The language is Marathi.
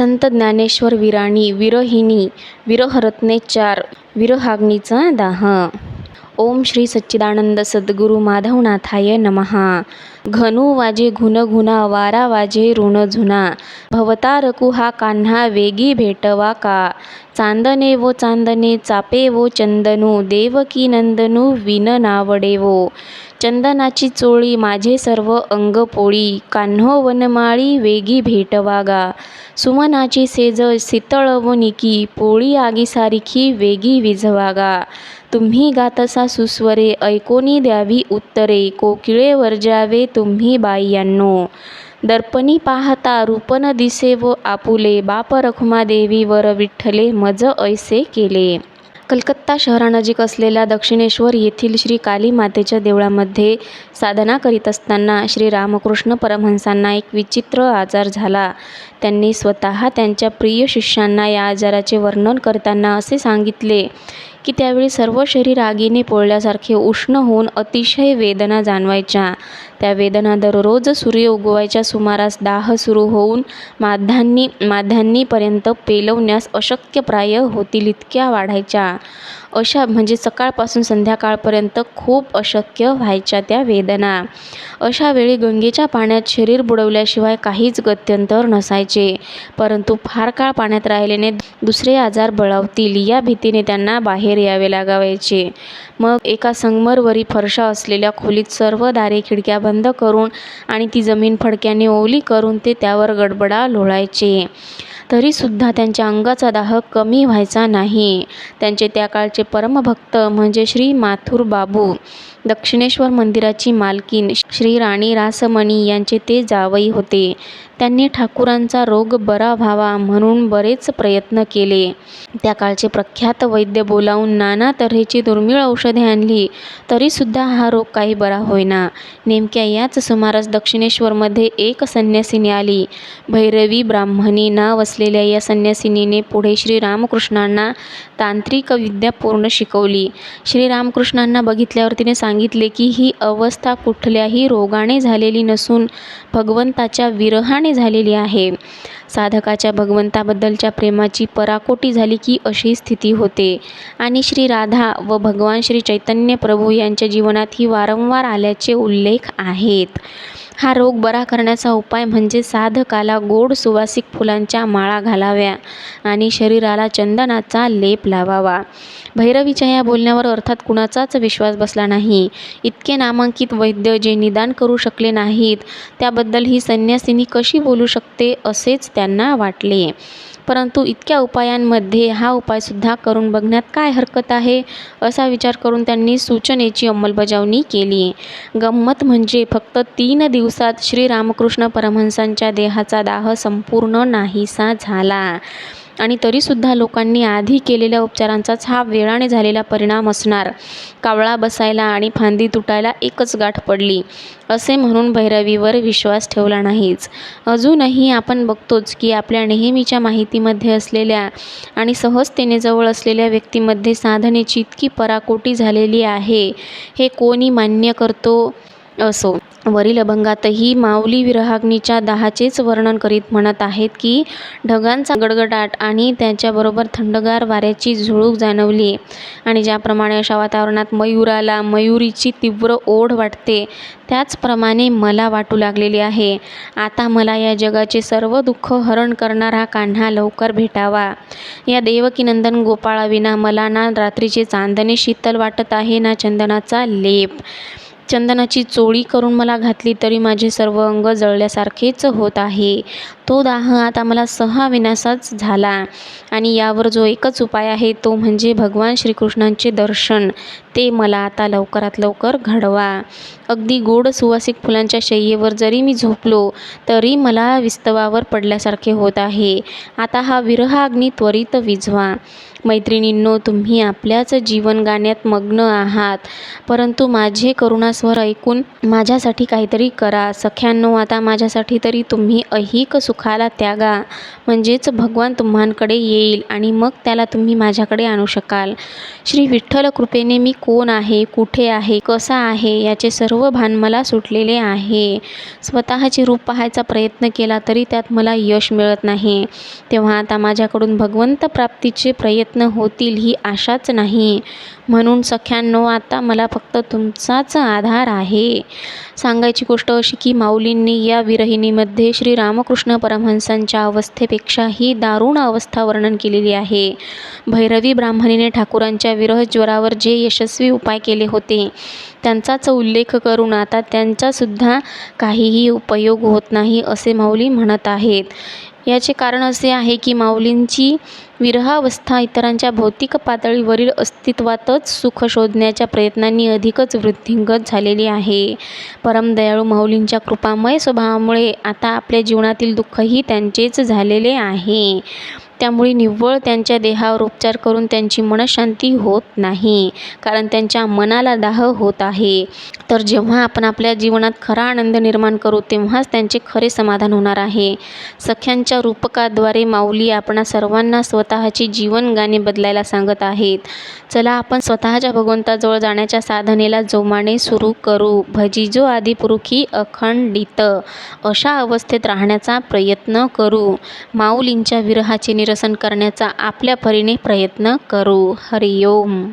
संत ज्ञानेश्वर विराणी विरहिणी विरहरत्ने चार विरहाग्नीचा दाह. ओम श्री सच्चिदानंद सद्गुरु माधवनाथाय नमहा घनु वाजे घुनघुना वारा वाजे ऋण झुना. भवतारकु हा कान्हा वेगी भेटवा का? चांदने वो चांदने चापे वो चंदनू देवकी नंदनू विन नावडेवो चंदनाची चोळी माझे सर्व अंग पोळी कान्हो वनमाळी वेगी भेटवागा. सुमनाची सेज शीतळवनिकी पोळी आगीसारखी वेगी विझवागा. तुम्ही गातसा सुस्वरे ऐकोनी द्यावी उत्तरे कोकिळे वर्जावे तुम्ही बाईयांनो. दर्पणी पाहता रूपन दिसे व आपुले बाप रखुमादेवी वर विठ्ठले मज ऐसे केले. कलकत्ता शहरानजीक असलेल्या दक्षिणेश्वर येथील श्री काली मातेच्या देवळामध्ये साधना करीत असताना श्री रामकृष्ण परमहंसांना एक विचित्र आजार झाला. त्यांनी स्वतः त्यांच्या प्रिय शिष्यांना या आजाराचे वर्णन करताना असे सांगितले की त्यावेळी सर्व शरीर आगीने पोळल्यासारखे उष्ण होऊन अतिशय वेदना जाणवायच्या. त्या वेदना दररोज सूर्य उगवायच्या सुमारास दाह सुरू होऊन माध्यांनी माध्यांनीपर्यंत पेलवण्यास अशक्यप्राय होतील इतक्या वाढायच्या. अशा म्हणजे सकाळपासून संध्याकाळपर्यंत खूप अशक्य व्हायच्या त्या वेदना. अशा वेळी गंगेच्या पाण्यात शरीर बुडवल्याशिवाय काहीच गत्यंतर नसायचे. परंतु फार काळ पाण्यात राहिल्याने दुसरे आजार बळावतील या भीतीने त्यांना बाहेर यावे लागावायचे मग एका संगमरवरी फरशा असलेल्या खोलीत सर्व दारे खिडक्या बंद करून आणि ती जमीन फडक्याने ओली करून ते त्यावर गडबडा लोळायचे. तरीसुद्धा त्यांच्या अंगाचा दाह कमी व्हायचा नाही. त्यांचे त्या काळचे परमभक्त म्हणजे श्री माथुर बाबू. दक्षिणेश्वर मंदिराची मालकीन श्री राणी रासमणी यांचे ते जावई होते. त्यांनी ठाकूरांचा रोग बरा व्हावा म्हणून बरेच प्रयत्न केले. त्या काळचे प्रख्यात वैद्य बोलावून नाना तऱ्हेची दुर्मिळ औषधे आणली तरीसुद्धा हा रोग काही बरा होईना. नेमक्या याच सुमारास दक्षिणेश्वरमध्ये एक संन्यासिनी आली. भैरवी ब्राह्मणी नाव असलेल्या या संन्यासिनीने पुढे श्रीरामकृष्णांना तांत्रिक विद्या पूर्ण शिकवली. श्रीरामकृष्णांना बघितल्यावर तिने सांगितले सांगितले की ही अवस्था कुठल्याही रोगाने झालेली नसून भगवंताच्या विरहाने झालेली आहे. साधकाच्या भगवंताबद्दलच्या प्रेमाची पराकोटी झाली की अशी स्थिती होते. आणि श्री राधा व भगवान श्री चैतन्य प्रभू यांच्या जीवनात ही वारंवार आल्याचे उल्लेख आहेत. हा रोग बरा करण्याचा उपाय म्हणजे साधकाला गोड सुवासिक फुलांच्या माळा घालाव्या आणि शरीराला चंदनाचा लेप लावावा. भैरवीच्या या बोलण्यावर अर्थात कुणाचाच विश्वास बसला नाही. इतके नामांकित वैद्य जे निदान करू शकले नाहीत त्याबद्दल ही संन्यासिनी कशी बोलू शकते असेच त्यांना वाटले. परंतु इतक्या उपायांमध्ये हा उपायसुद्धा करून बघण्यात काय हरकत आहे असा विचार करून त्यांनी सूचनेची अंमलबजावणी केली. गंमत म्हणजे फक्त तीन दिवसात श्रीरामकृष्ण परमहंसांच्या देहाचा दाह संपूर्ण नाहीसा झाला. आणि तरीसुद्धा लोकांनी आधी केलेल्या उपचारांचाच हा वेळाने झालेला परिणाम असणार. कावळा बसायला आणि फांदी तुटायला एकच गाठ पडली असे म्हणून भैरवीवर विश्वास ठेवला नाहीच. अजूनही आपण बघतोच की आपल्या नेहमीच्या माहितीमध्ये असलेल्या आणि सहजतेने जवळ असलेल्या व्यक्तीमध्ये साधनेची इतकी पराकोटी झालेली आहे हे कोणी मान्य करतो असो. वरील अभंगातही माऊली विरहाग्नीच्या दाहाचेच वर्णन करीत म्हणत आहेत की ढगांचा गडगडाट आणि त्याच्याबरोबर थंडगार वाऱ्याची झुळूक जाणवली आणि ज्याप्रमाणे अशा वातावरणात मयुराला मयुरीची तीव्र ओढ वाटते त्याचप्रमाणे मला वाटू लागलेली आहे. आता मला या जगाचे सर्व दुःख हरण करणारा कान्हा लवकर भेटावा. या देवकीनंदन गोपाळाविना मला ना रात्रीचे चांदणे शीतल वाटत आहे ना चंदनाचा लेप. चंदनाची चोळी करून मला घातली तरी माझे सर्व अंग जळल्यासारखेच होत आहे. तो दाह आता मला सहा विनासाच झाला. आणि यावर जो एकच उपाय आहे तो म्हणजे भगवान श्रीकृष्णांचे दर्शन. ते मला आता लवकरात लवकर घडवा. अगदी गोड सुवासिक फुलांच्या शय्येवर जरी मी झोपलो तरी मला विस्तवावर पडल्यासारखे होत आहे. आता हा विरहाग्नी त्वरित विझवा. मैत्रिणींनो तुम्ही आपल्याच जीवन गाण्यात मग्न आहात. परंतु माझे करुणास्वर ऐकून माझ्यासाठी काहीतरी करा. सख्यांनो आता माझ्यासाठी तरी तुम्ही ऐहिक सुख दुःखाला त्यागा. म्हणजेच भगवान तुम्हांकडे येईल आणि मग त्याला तुम्ही माझ्याकडे आणू शकाल. श्री विठ्ठल कृपेने मी कोण आहे कुठे आहे कसा आहे याचे सर्व भान मला सुटलेले आहे. स्वतःचे रूप पाहायचा प्रयत्न केला तरी त्यात मला यश मिळत नाही. तेव्हा आता माझ्याकडून भगवंत प्राप्तीचे प्रयत्न होतील ही आशाच नाही. म्हणून सख्यांनो आता मला फक्त तुमचाच आधार आहे. सांगायची गोष्ट अशी की माऊलींनी या विरहिणीमध्ये श्री रामकृष्ण परमहंसांच्या अवस्थेपेक्षाही दारुण अवस्था वर्णन केलेली आहे. भैरवी ब्राह्मणीने ठाकूरांच्या विरहज्वरावर जे यशस्वी उपाय केले होते त्यांचाच उल्लेख करून आता त्यांचासुद्धा काहीही उपयोग होत नाही असे माऊली म्हणत आहेत. याचे कारण असे आहे की माऊलींची विरहावस्था इतरांच्या भौतिक पातळीवरील अस्तित्वातच सुख शोधण्याच्या प्रयत्नांनी अधिकच वृद्धिंगत झालेली आहे. परमदयाळू माऊलींच्या कृपामय स्वभावामुळे आता आपल्या जीवनातील दुःखही त्यांचेच झालेले आहे. त्यामुळे निव्वळ त्यांच्या देहावर उपचार करून त्यांची मनशांती होत नाही. कारण त्यांच्या मनाला दाह होत आहे. तर जेव्हा आपण आपल्या जीवनात खरा आनंद निर्माण करू तेव्हाच त्यांचे खरे समाधान होणार आहे. सख्यांच्या रूपकाद्वारे माऊली आपणा सर्वांना स्वतःची जीवनगाणे बदलायला सांगत आहेत. चला आपण स्वतःच्या भगवंताजवळ जाण्याच्या साधनेला जोमाने सुरू करू. भजिजो आदिपुरुखी अखंडित अशा अवस्थेत राहण्याचा प्रयत्न करू. माऊलींच्या विरहाचे निरसन करण्याचा आपल्या परीने प्रयत्न करू. हरिओम.